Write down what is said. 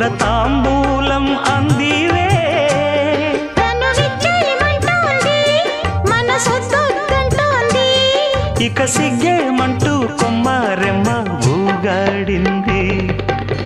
పూల తాంబూలం అందివే ఇక సిగ్గేమంటూ కొమ్మ రెమ్మ ఊగాడింది.